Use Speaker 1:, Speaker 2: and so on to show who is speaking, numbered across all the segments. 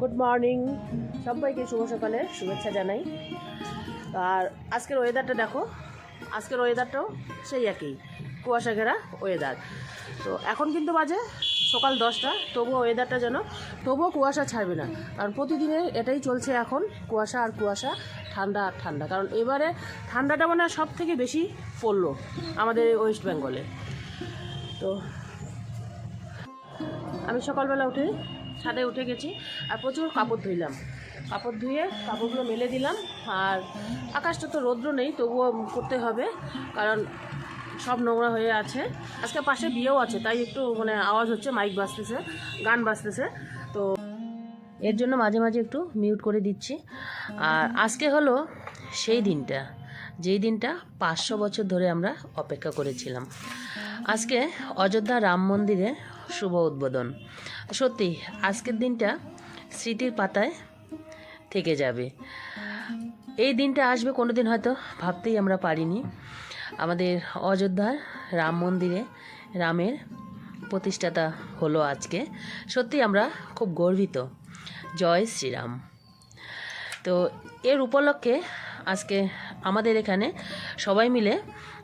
Speaker 1: Good morning সবাইকে শুভ সকালে শুভেচ্ছা জানাই। আর আজকের ওয়েদারটা দেখো। আজকের ওয়েদারটাও সেই একই। কুয়াশা ঘেরা ওয়েদার তো এখন কিন্তু বাজে সকাল দশটা। তবুও ওয়েদারটা যেন, তবুও কুয়াশা ছাড়বে না। কারণ প্রতিদিনের এটাই চলছে এখন, কুয়াশা আর কুয়াশা, ঠান্ডা আর ঠান্ডা। কারণ এবারে ঠান্ডাটা মানে সব থেকে বেশি পড়ল আমাদের ওয়েস্ট বেঙ্গলে তো আমি সকালবেলা উঠে ছাদে উঠে গেছি আর প্রচুর কাপড় ধুইলাম। কাপড় ধুয়ে কাপড়গুলো মেলে দিলাম আর আকাশটা তো রৌদ্র নেই, তবুও করতে হবে কারণ সব নোংরা হয়ে আছে। আজকে পাশে বিয়েও আছে, তাই একটু মানে আওয়াজ হচ্ছে মাইক বাজতেছে, গান বাজতেছে। তো এর জন্য মাঝে মাঝে একটু মিউট করে দিচ্ছি। আর আজকে হলো সেই দিনটা। যেই দিনটা পাঁচশো বছর ধরে আমরা অপেক্ষা করেছিলাম। আজকে অযোধ্যা রাম মন্দিরে শুভ উদ্বোধন। সত্যি, আজকের দিনটা স্মৃতির পাতায় থেকে যাবে। এই দিনটা আসবে কোনো দিন হয়তো ভাবতেই আমরা পারিনি। আমাদের অযোধ্যার রাম মন্দিরে রামের প্রতিষ্ঠাতা হলো আজকে। সত্যি আমরা খুব গর্বিত। জয় শ্রীরাম। তো এর উপলক্ষে আজকে আমাদের এখানে সবাই মিলে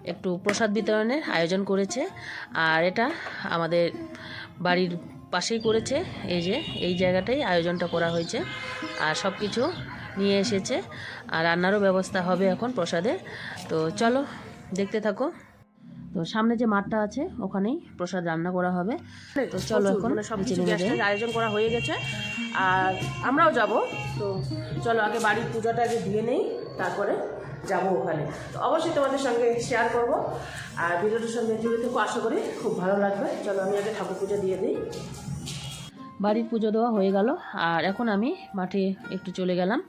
Speaker 1: একটু প্রসাদ বিতরণের আয়োজন করেছে। আর এটা আমাদের বাড়ির পাশেই করেছে। এই যে, এই জায়গাটাই আয়োজনটা করা হয়েছে। আর সব কিছু নিয়ে এসেছে। আর রান্নারও ব্যবস্থা হবে এখন প্রসাদে। তো চলো, দেখতে থাকো। তো সামনে যে মাঠটা আছে ওখানেই প্রসাদ রান্না করা হবে। তো চলো এখন
Speaker 2: মানে সব কিছু আয়োজন করা হয়ে গেছে। আর আমরাও যাব তো চলো আগে বাড়ির পূজাটা আগে দিয়ে নেই তারপরে যাব ওখানে। তো অবশ্যই তোমাদের সঙ্গে শেয়ার করব। আর ভিডিওটার সঙ্গে জুড়ে থেকো আশা করি খুব ভালো লাগবে। চলো আমি আগে ঠাকুর পুজো দিয়ে দিই।
Speaker 1: বাড়ির পুজো দেওয়া হয়ে গেল আর এখন আমি মাঠে একটু চলে গেলাম।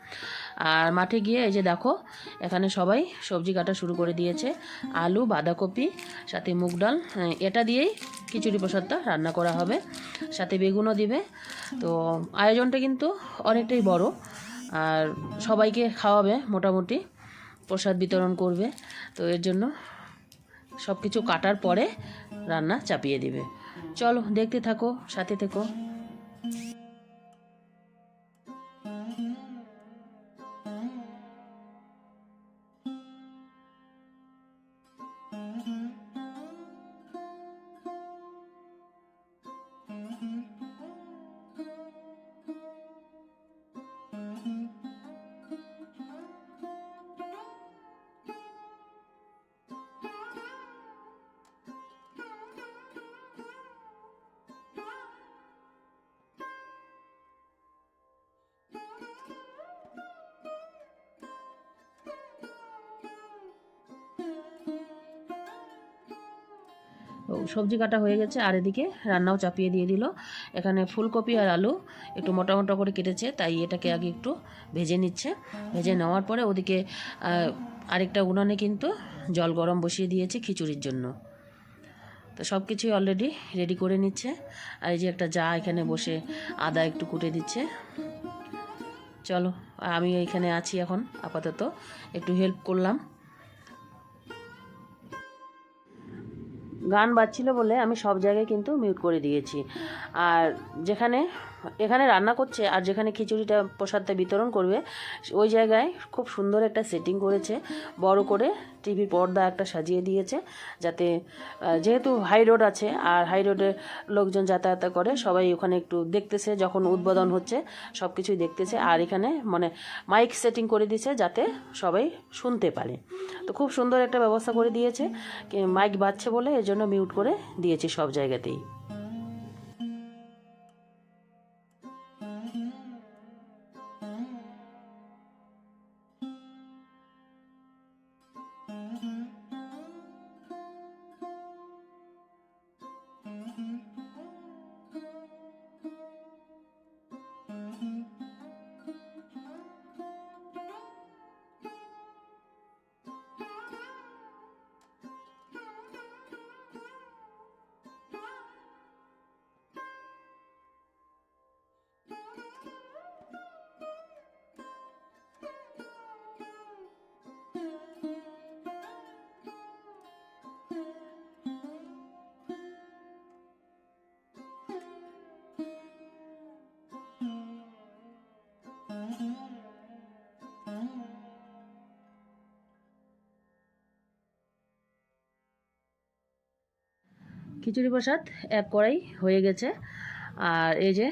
Speaker 1: আর মাঠে গিয়ে এই যে দেখো এখানে সবাই সবজি কাটা শুরু করে দিয়েছে। আলু বাঁধাকপি সাথে মুগ ডাল হ্যাঁ, এটা দিয়েই খিচুড়ি প্রসাদটা রান্না করা হবে। সাথে বেগুনও দিবে। তো আয়োজনটা কিন্তু অনেকটাই বড়। আর সবাইকে খাওয়াবে মোটামুটি প্রসাদ বিতরণ করবে। তো এর জন্য সব কিছু কাটার পরে রান্না চাপিয়ে দিবে। চলো দেখতে থাকো সাথে থেকো। সবজি কাটা হয়ে গেছে, আর এদিকে রান্নাও চাপিয়ে দিয়ে দিল। এখানে ফুলকপি আর আলু একটু মোটা মোটা করে কেটেছে, তাই এটাকে আগে একটু ভেজে নিচ্ছে। ভেজে নেওয়ার পরে ওদিকে আরেকটা উনানে কিন্তু জল গরম বসিয়ে দিয়েছে খিচুড়ির জন্য। তো সব কিছুই অলরেডি রেডি করে নিচ্ছে। আর এই যে একটা যা এখানে বসে আদা একটু কুটে দিচ্ছে। চলো, আমি এখানে আছি এখন, আপাতত। একটু হেল্প করলাম। গান বাজছিল বলে আমি সব জায়গায় কিন্তু মিউট করে দিয়েছি। আর যেখানে এখানে রান্না করছে আর যেখানে খিচুড়িটা প্রসাদটা বিতরণ করবে, ওই জায়গায় খুব সুন্দর একটা সেটিং করেছে। বড় করে টিভি পর্দা একটা সাজিয়ে দিয়েছে যাতে যেহেতু হাই রোড আছে আর হাই রোডে লোকজন যাতায়াত করে, সবাই ওখানে একটু দেখতেছে, যখন উদ্বোধন হচ্ছে সব কিছুই দেখতেছে। আর এখানে মানে মাইক সেটিং করে দিয়েছে যাতে সবাই শুনতে পারে। তো খুব সুন্দর একটা ব্যবস্থা করে দিয়েছে মাইক বাজছে বলে এর জন্য মিউট করে দিয়েছি সব জায়গাতেই। খিচুড়ি প্রসাদ এক কড়াই হয়ে গেছে। আর এই যে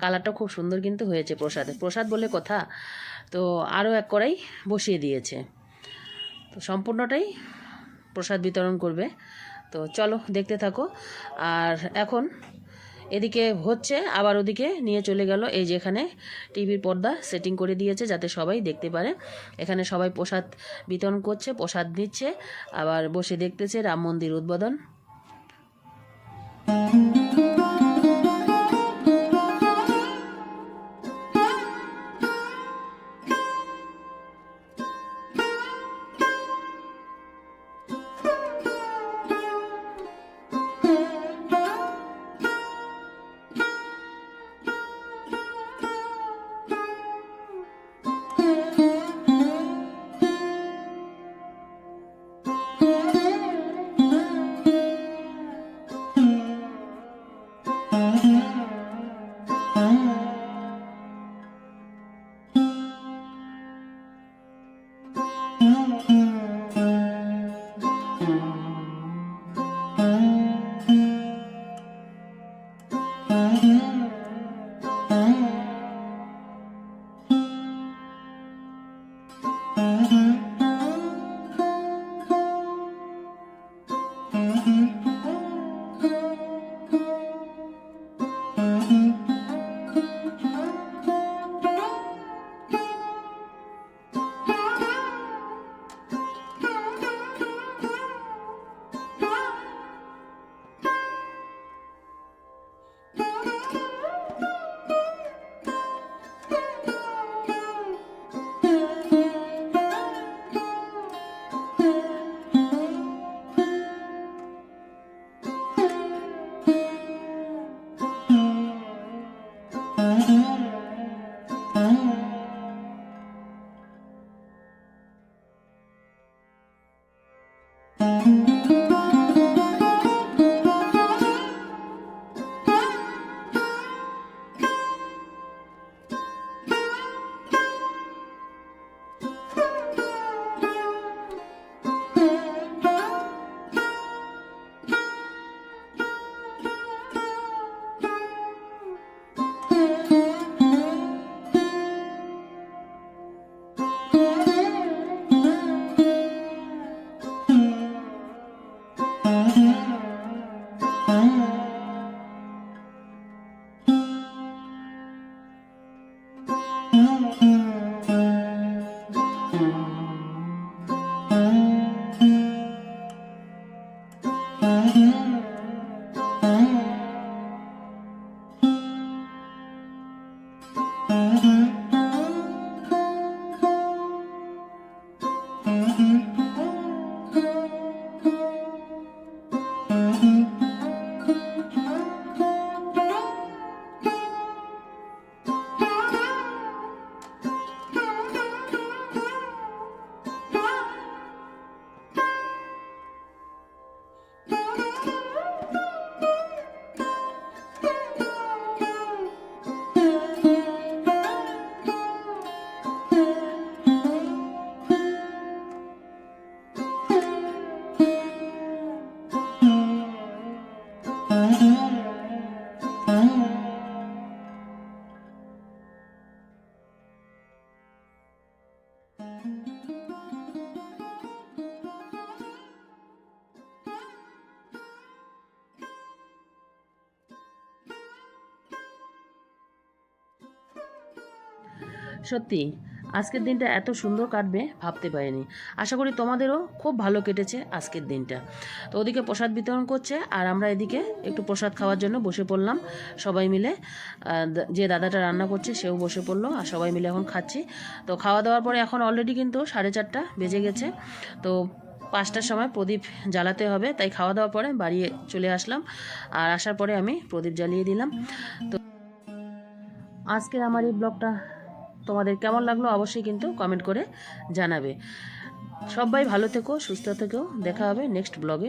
Speaker 1: কালারটা খুব সুন্দর কিন্তু হয়েছে প্রসাদে। প্রসাদ বলে কথা। তো আরও এক কড়াই বসিয়ে দিয়েছে। তো সম্পূর্ণটাই প্রসাদ বিতরণ করবে। তো চলো দেখতে থাকো। আর এখন এদিকে হচ্ছে, আবার ওদিকে নিয়ে চলে গেল। এই যেখানে টিভির পর্দা সেটিং করে দিয়েছে যাতে সবাই দেখতে পারে। এখানে সবাই প্রসাদ বিতরণ করছে, প্রসাদ দিচ্ছে আবার বসে দেখতেছে রাম মন্দির উদ্বোধন। Mm-hmm. Mm-hmm. সত্যি আজকের দিনটা এত সুন্দর কাটবে ভাবতে পারিনি। আশা করি তোমাদেরও খুব ভালো কেটেছে আজকের দিনটা। তো ওদিকে প্রসাদ বিতরণ করছে, আর আমরা এদিকে একটু প্রসাদ খাওয়ার জন্য বসে পড়লাম। সবাই মিলে যে দাদাটা রান্না করছে সেও বসে পড়ল, আর সবাই মিলে এখন খাচ্ছি। তো খাওয়া দাওয়ার পরে এখন অলরেডি কিন্তু সাড়ে চারটা বেজে গেছে। তো পাঁচটার সময় প্রদীপ জ্বালাতে হবে, তাই খাওয়া দাওয়ার পরে বাড়ি চলে আসলাম। আর আসার পরে আমি প্রদীপ জ্বালিয়ে দিলাম। তো আজকের আমার এই ব্লগটা তোমাদের কেমন লাগল অবশ্যই কিন্তু কমেন্ট করে জানাবে। সবাই ভালো থেকো, সুস্থ থেকো। দেখা হবে নেক্সট ব্লগে